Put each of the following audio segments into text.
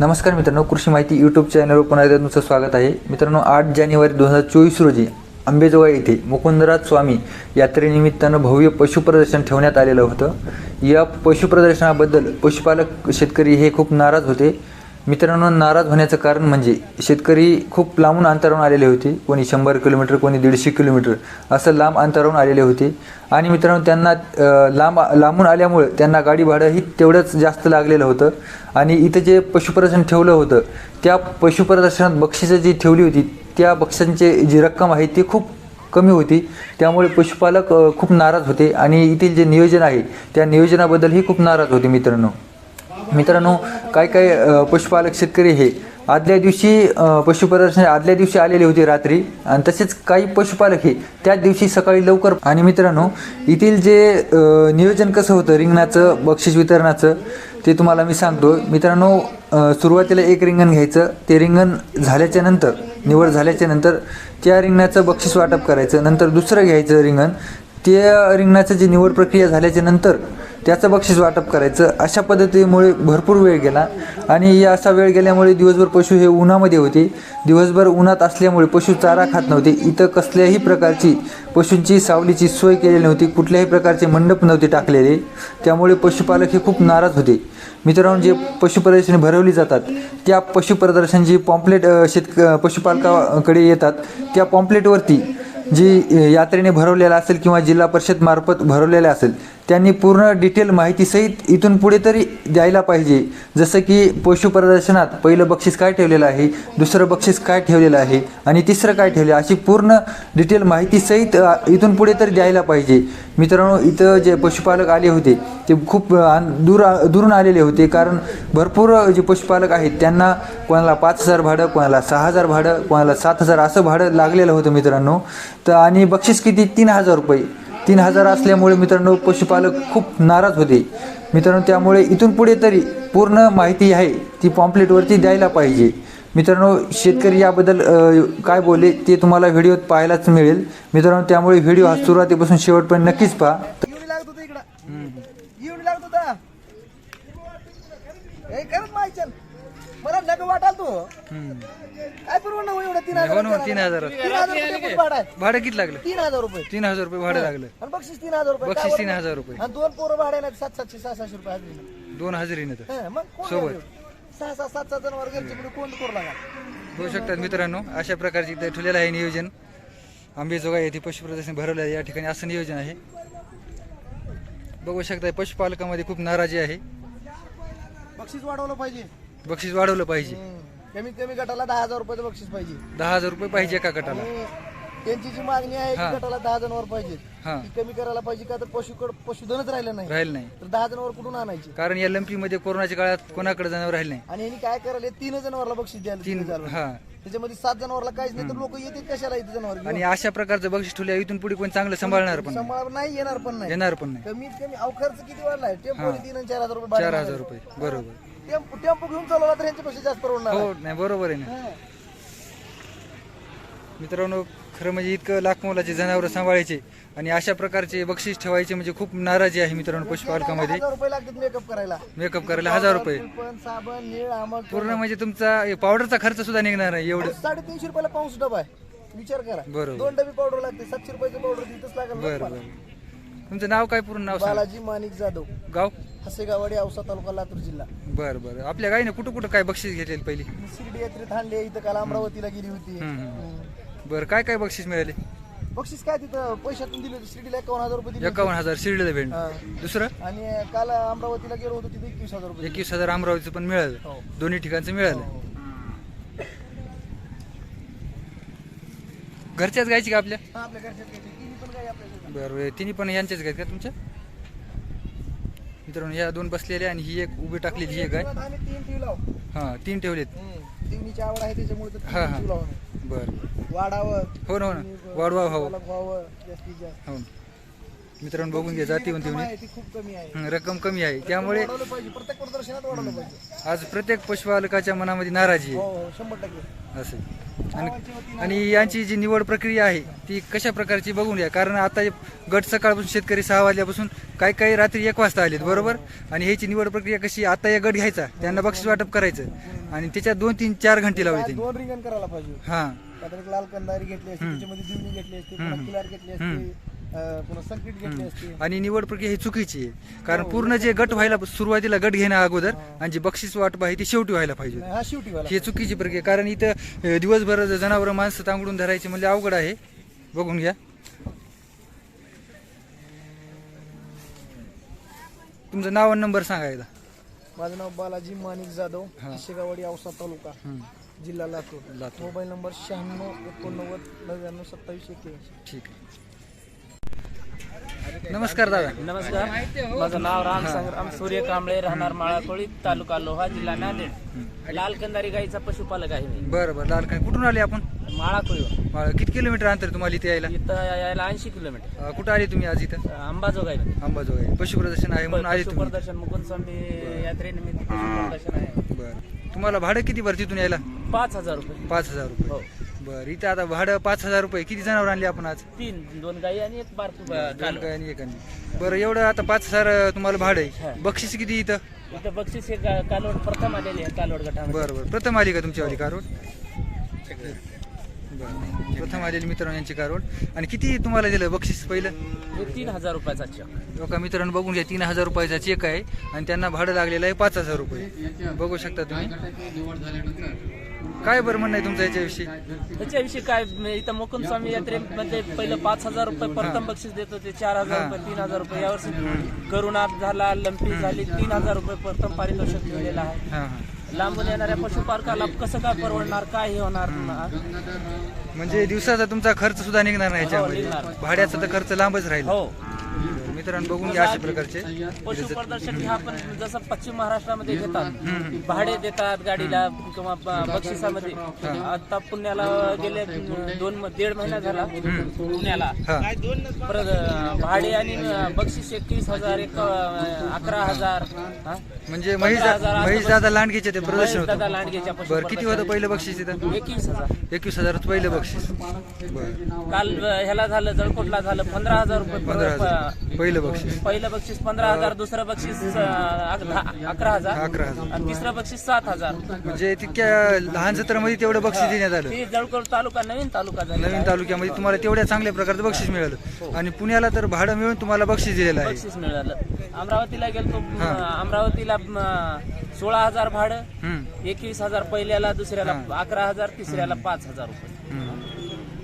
नमस्कार मित्रांनो कृषी माहिती यूट्यूब चॅनलवर पुन्हा एकदा तुमचं स्वागत आहे. मित्रांनो आठ जानेवारी दोन हजार चोवीस रोजी आंबेजोगाई येथे मुकुंदराज स्वामी यात्रेनिमित्तानं भव्य पशुप्रदर्शन ठेवण्यात आलेलं होतं. या पशुप्रदर्शनाबद्दल पशुपालक शेतकरी हे खूप नाराज होते. मित्रांनो नाराज होण्याचं कारण म्हणजे शेतकरी खूप लांबून अंतरावरून आलेले होते. कोणी शंभर किलोमीटर कोणी दीडशे किलोमीटर असं लांब अंतरावरून आलेले होते. आणि मित्रांनो त्यांना लांब लांबून आल्यामुळे त्यांना गाडी भाडंही तेवढंच जास्त लागलेलं होतं. आणि इथं जे पशुप्रदर्शन ठेवलं होतं त्या पशुप्रदर्शनात बक्षिसं जी ठेवली होती त्या बक्षिसांची जी रक्कम आहे ती खूप कमी होती. त्यामुळे पशुपालक खूप नाराज होते. आणि येथील जे नियोजन आहे त्या नियोजनाबद्दलही खूप नाराज होते मित्रांनो. मित्रांनो काय काय पशुपालक शेतकरी हे आदल्या दिवशी पशुप्रदर्शन आदल्या दिवशी आलेले होते रात्री. आणि तसेच काही पशुपालक हे त्याच दिवशी सकाळी लवकर आणि मित्रांनो येथील जे नियोजन कसं होतं रिंगणाचं बक्षीस वितरणाचं ते तुम्हाला मी सांगतो मित्रांनो सुरुवातीला एक रिंगण घ्यायचं. ते रिंगण झाल्याच्यानंतर निवड झाल्याच्यानंतर त्या रिंगणाचं बक्षीस वाटप करायचं. नंतर दुसरं घ्यायचं रिंगण. त्या रिंगणाचं जी निवड प्रक्रिया झाल्याच्यानंतर त्याचं बक्षीस वाटप करायचं. अशा पद्धतीमुळे भरपूर वेळ गेला. आणि या असा वेळ गेल्यामुळे दिवसभर पशु हे उन्हामध्ये होते. दिवसभर उन्हात असल्यामुळे पशु चारा खात नव्हते. इथं कसल्याही प्रकारची पशूंची सावलीची सोय केलेली नव्हती. कुठल्याही प्रकारचे मंडप नव्हते टाकलेले. त्यामुळे पशुपालक हे खूप नाराज होते. मित्रांनो जे पशुप्रदर्शने भरवली जातात त्या पशुप्रदर्शनची पॉम्पलेट शेतक पशुपालकाकडे येतात. त्या पॉम्पलेटवरती जी यात्रेने भरवलेला असेल किंवा जिल्हा परिषद मार्फत भरवलेला असेल त्यांनी पूर्ण डिटेल माहितीसहित इथून पुढे तरी द्यायला पाहिजे. जसं की पशु प्रदर्शनात पहिलं बक्षीस काय ठेवलेलं आहे दुसरं बक्षीस काय ठेवलेलं आहे आणि तिसरं काय ठेवलं अशी पूर्ण डिटेल माहितीसहित इथून पुढे तरी द्यायला पाहिजे. मित्रांनो इथं जे पशुपालक आले होते ते खूप आन- दूर दुरून आलेले होते. कारण भरपूर जे पशुपालक आहेत त्यांना कोणाला पाच हजार भाडं कोणाला सहा हजार भाडं कोणाला सात हजार असं भाडं लागलेलं होतं मित्रांनो. तर आणि बक्षीस किती? तीन हजार रुपये. तीन हजार असल्यामुळे मित्रांनो पशुपालक खूप नाराज होते. मित्रांनो त्यामुळे इथून पुढे तरी पूर्ण माहिती आहे ती पॉम्पलेटवरती द्यायला पाहिजे. मित्रांनो शेतकरी याबद्दल काय बोलले ते तुम्हाला व्हिडिओत पाहायलाच मिळेल. मित्रांनो त्यामुळे व्हिडिओ हा सुरुवातीपासून शेवटपर्यंत नक्कीच पहा. येऊन लागत होतं मला वाटाल तू. काय परवडणार हो एवढं? तीन हजार हो ना? तीन हजार. तीन हजार रुपये भाडं आहे. भाडं किती लागलं? तीन हजार रुपये. तीन हजार रुपये भाडं लागलं. आणि बक्षीस तीन हजार रुपये. बक्षीस तीन बरोबर? हजार रुपये. आणि दोन पोरं भाडे नाही सात सातशे सहा सहाशे रुपये हजरी दोन हजेरीनं तर. हं, मग कोण सोबत. सहा सहा सात सात जणांवर घरचे पुढे कोण करू लागा होऊ शकतात मित्रांनो अशा प्रकारचे इथं ठेवलेलं आहे नियोजन. आंबेजोगा येथे पशुप्रदर्शन भरवलं आहे. या ठिकाणी असं नियोजन आहे. बघू शकता पशुपालकामध्ये खूप नाराजी आहे. बक्षीस वाढवलं पाहिजे. बक्षीस वाढवलं पाहिजे. कमीत कमी गटाला दहा हजार रुपयाचं बक्षीस पाहिजे. दहा हजार रुपये पाहिजे एका गटाला. आणि त्यांची जी मागणी आहे हा. की गटाला दहा जणांवर पाहिजे हा. ती कमी करायला पाहिजे का तर पशुकड पशुधनच राहिलं नाही. राहील नाही. तर दहा जणांवर कुठून आणायचे? कारण या लंपीमध्ये कोरोनाच्या काळात कोणाकडे जनावर राहिले नाही? आणि यांनी काय करायला? तीन जनावरला बक्षीस द्यायला तीन तीन हजार हा. त्याच्यामध्ये सात जनावरला काहीच नाही तर लोक येतील कशाला इथे जनावर घेऊन? आणि अशा प्रकारचं बक्षीस ठेवलं इथून पुढे कोणी चांगलं सांभाळणार पण नाही. सांभाळ नाही येणार पण नाही. येणार पण नाही. कमीत कमी अहो खर्च किती वाढलाय? टेम्पो तीन आणि चार हजार रुपये चार. हजार रुपये. बरोबर. टेम्पो टेम्पो घेऊन चालवला तर यांचे पैसे जास्त परवडणार हो नाही बरोबर आहे ना. हा. मित्रांनो खरं म्हणजे इतकं लाख मोलाचे जनावरं सांभाळायचे आणि अशा प्रकारचे बक्षीस ठेवायचे म्हणजे खूप नाराजी आहे मित्रांनो पशुपालकामध्ये. हजार रुपये लागतात मेकअप करायला. मेकअप करायला हजार रुपये. पण साबण निळ आमक पूर्ण म्हणजे तुमचा पावडरचा खर्च सुद्धा निघणार नाही एवढं. साडेतीनशे रुपयाला पाऊस डबा आहे. विचार करा. बरोबर. दोन डबी पावडर लागते सातशे रुपयाचं पावडर तिथंच लागेल बरं. बरं तुमचं नाव काय पूर्ण नाव सांग. बालाजी माणिक जाधव. गाव? हसेगावाडी औसा तालुका लातूर जिल्हा बरं बरं आपल्या गाईने कुठं कुठं काय बक्षीस घेतलेलं पहिली मी शिर्डी यात्रेत आणले इथं काल अमरावतीला गेली होती हम्म. बरं काय काय बक्षीस मिळाले बक्षीस काय तिथं पैशातून दिले होते शिर्डीला एकावन्न हजार रुपये दिले. एकावन्न हजार शिर्डीला भेट हा. दुसरं आणि काल अमरावतीला गेलो होतो तिथे एकवीस हजार रुपये. एकवीस हजार अमरावतीचं पण मिळालं हो. दोन्ही ठिकाणचं मिळालं हो. घरच्याच गायची का आपल्या हा, आपल्या घरच्यात काही नाही. तिन्ही पण आपल्या बरं बरं तिन्ही पण यांच्याच गायत का तुमच्या मित्रांनो ह्या दोन बसलेल्या आणि ही एक उभी टाकलेली ही एक आहे. आम्ही तीन. हां तीन ठेवलेत. हम्म. तिन्हीची आवड आहे त्याच्यामुळे तर हा, तीन हा. बरं. वाढावं. हो ना हो ना. वाढवा हो. व्हावं जास्तीत जास्त. हो मित्रांनो बघून घ्या जातीवंत रक्कम येऊन आहे ती खूप कमी आहे. हं, रक्कम कमी आहे. त्यामुळे वाढवलं पाहिजे प्रत्येक प्रदर्शनात वाढवलं पाहिजे. आज प्रत्येक पशुपालकाच्या मनामध्ये नाराजी हो आहे हो शंभर टक्के. असे. आणि आणि यांची जी निवड प्रक्रिया आहे ती कशा प्रकारची बघून घ्या कारण आता हे गट सकाळपासून शेतकरी सहा वाजल्यापासून काही काही रात्री एक वाजता आलेत बरोबर? आणि ह्याची निवड प्रक्रिया कशी? आता या गट घ्यायचा त्यांना बक्षीस वाटप करायचं. आणि त्याच्यात दोन तीन चार घंटे त्यांनी दोन रिंगण करायला पाहिजे. हां. लाल कंदारी घेतली असते त्याच्यामध्ये घेतली असते घेतली पुन्हा संकट घेतली असते. आणि निवड प्रक्रिया ही चुकीची आहे. कारण पूर्ण जे गट व्हायला सुरुवातीला गट घेण्या अगोदर आणि जे बक्षीस वाटप आहे ते शेवटी व्हायला पाहिजे हा शिवटी ही चुकीची प्रक्रिया कारण इथं अ, दिवसभर जनावरं माणसं तांगडून धरायची म्हणजे अवघड आहे. बघून घ्या. तुमचं नाव आणि नंबर सांगा एकदा. माझं नाव बालाजी माणिक जाधव हा. शेगावडी औसा तालुका हं, जिल्हा लातूर. लातूर. मोबाईल नंबर शहाण्णव एकोणनव्वद नव्याण्णव सत्तावीस एक्क्याऐंशी. ठीक आहे. नमस्कार दादा. नमस्कार. माझं नाव राम संग्राम सूर्य कांबळे राहणार माळाकोळी तालुका लोहा जिल्हा नांदेड. लाल कंदारी गाईचा पशुपालक आहे मी. बरं बरं. लाल काय कुठून आले आपण? माळाकोळीवर अ, किती किलोमीटर अंतर तुम्हाला इथे यायला? इथं यायला ऐंशी किलोमीटर. अ, कुठं आले तुम्ही आज इथं? अंबाजोगाई अंबाजोगाई. पशुप्रदर्शन आहे म्हणून आले तुम्ही. पशुप्रदर्शन मुकुंद स्वामी यात्रेनिमित्त पशुप्रदर्शन आहे. बरं. तुम्हाला भाडं किती बरं तिथून यायला? पाच हजार रुपये. पाच हजार रुपये. हो. बरं इथं आता भाडं पाच हजार रुपये. किती जनावर आणले आपण आज? तीन दोन गाई आणि एक बारकू दोन. काय आणि एक आणि बरं एवढं आता पाच हजार तुम्हाला भाडं आहे. हा. बक्षीस किती इथं? इथं बक्षीस हे गा- कालवड प्रथम आलेली आहे कालवड गटामध्ये. बरं बरं. प्रथम आली का तुमच्यावाली कारवड बरं प्रथम आलेली मित्रांनो यांची कारवड आणि किती तुम्हाला दिलं बक्षीस पहिलं? हे तीन हजार रुपयाचा चेक लोका मित्रांनो बघून घ्या तीन हजार रुपयाचा चेक आहे. आणि त्यांना भाडं लागलेलं आहे पाच हजार रुपये. बघू शकता तुम्ही. काय बरं म्हणणं आहे तुमचं याच्याविषयी? त्याच्याविषयी काय इथं मुकुंद स्वामी यात्रेमध्ये पहिलं पाच हजार रुपये प्रथम बक्षीस देत होते चार हजार रुपये तीन हजार रुपये. यावर्षी करुणात झाला लंपी झाली तीन हजार रुपये प्रथम पारितोषिक दिलेलं आहे. हां हां. लांबून येणाऱ्या पशुपालकाला कसं काय परवडणार काय हे होणार? म्हणजे दिवसाचा तुमचा खर्च सुद्धा निघणार नाही याच्यामध्ये. निघणार. भाड्याचा तर खर्च लांबच राहील. हो. मित्रांनो बघून घ्या अशा प्रकारचे. पशुप्रदर्शन हे आपण जसं पश्चिम महाराष्ट्रामध्ये घेतात भाडे देतात गाडीला किंवा बक्षिसामध्ये. आता पुण्याला गेले दोन दीड महिना झाला पुण्याला. भाडे आणि बक्षीस एकवीस हजार एक अकरा हजार? म्हणजे महेश दादा लांडगेचे ते प्रदर्शन दादा लांडगेच्या बरं किती होतं पहिलं बक्षीस एकवीस हजार. एकवीस हजार पहिलं बक्षीस. काल ह्याला झालं जळकोटला झालं पंधरा हजार रुपये पंधरा हजार. पहिलं बक्षीस. पहिलं बक्षीस पंधरा हजार दुसरं बक्षीस अं, अकरा हजार. अकरा हजार. आणि तिसरं बक्षीस सात हजार. म्हणजे तितक्या लहान जत्रामध्ये तेवढं बक्षीस देण्यात आलं. ते जळकोट तालुका नवीन तालुका नवीन तालुक्यामध्ये तुम्हाला तेवढ्या चांगल्या प्रकारचं बक्षीस मिळालं. आणि पुण्याला तर भाडं मिळून तुम्हाला बक्षीस दिलेलं आहे. बक्षीस मिळालं. अमरावतीला गेलतो अमरावतीला म, सोळा हजार भाडं. हम्म, एकवीस हजार पहिल्याला दुसऱ्याला अकरा हजार तिसऱ्याला पाच हजार रुपये.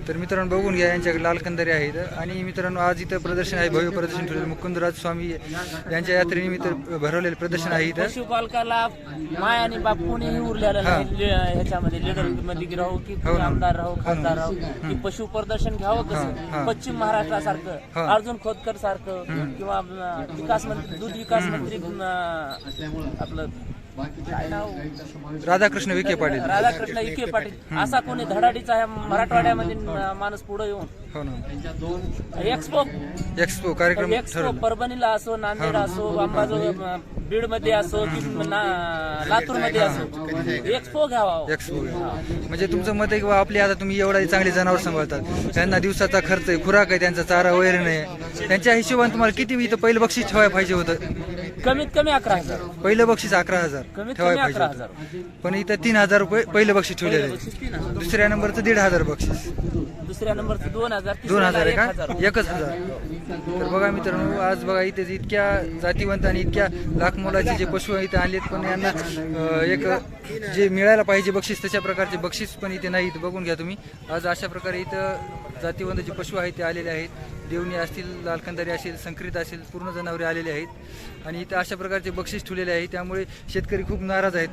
तर मित्रांनो बघून घ्या यांच्याकडे लाल कंदारे आहेत. आणि मित्रांनो आज इथं प्रदर्शन आहे भव्य प्रदर्शन ठेवलेलं मुकुंदराज स्वामी यांच्या यात्रेनिमित्त भरवलेलं प्रदर्शन आहे इथं. पशुपालकाला माय आणि बाप कोणीही उरलेलं नाही. लि- ह्याच्यामध्ये लिडरमध्ये राहू की हो. आमदार राहू खासदार राहू. की पशु प्रदर्शन घ्यावं हा, हा. कसं पश्चिम महाराष्ट्रासारखं हा. अर्जुन खोतकर सारखं किंवा विकास मंत्री दूध विकास मंत्री अं, आपलं राधाकृष्ण विखे पाटील. राधाकृष्ण विखे पाटील. असा कोणी धडाडीचा ह्या मराठवाड्यामध्ये माणूस पुढे येऊन? हो ना. एक्सपो एक्सपो कार्यक्रम एक्सपो ठरवलं. परभणीला असो नांदेड असो अंबाजो बीडमध्ये असो की लातूरमध्ये असो. एक्सपो घ्यावा एक्सपो म्हणजे तुमचं मत आहे की बा आपली आता तुम्ही एवढा चांगली जनावर सांभाळतात. त्यांना दिवसाचा खर्च आहे खुराक आहे त्यांचा चारा वगैरे नाही. त्यांच्या हिशोबाने तुम्हाला किती इथं पहिलं बक्षीस ठेवायला पाहिजे होतं? कमीत कमी अकरा हजार. पहिलं बक्षीस अकरा हजार. कमीत ठेवायला पाहिजे अकरा होतं. हजार. पण इथं तीन हजार रुपये पहिलं बक्षीस ठेवलेलं आहे. बक्षीस तीन हजार. दुसऱ्या नंबरचं दीड हजार बक्षीस. दुसऱ्या नंबरचं दोन हजार दोन तिसऱ्याला हजार आहे एक का एकच हजार. तर बघा मित्रांनो आज बघा इथे इतक्या जातीवंत आणि इतक्या लाख मोलाचे जे पशु इथे आणलेत पण यांना अं, एक जे मिळायला पाहिजे बक्षीस तशा प्रकारचे बक्षीस पण इथे नाही इथं बघून घ्या तुम्ही. आज अशा प्रकारे इथं जातीवंत जे पशु आहेत ते आलेले आहेत. देवणी असतील लालकंदारी असेल संकरित असेल पूर्ण जनावरे आलेले आहेत. आणि इथं अशा प्रकारचे बक्षीस ठेवलेले आहे. त्यामुळे शेतकरी खूप नाराज आहेत.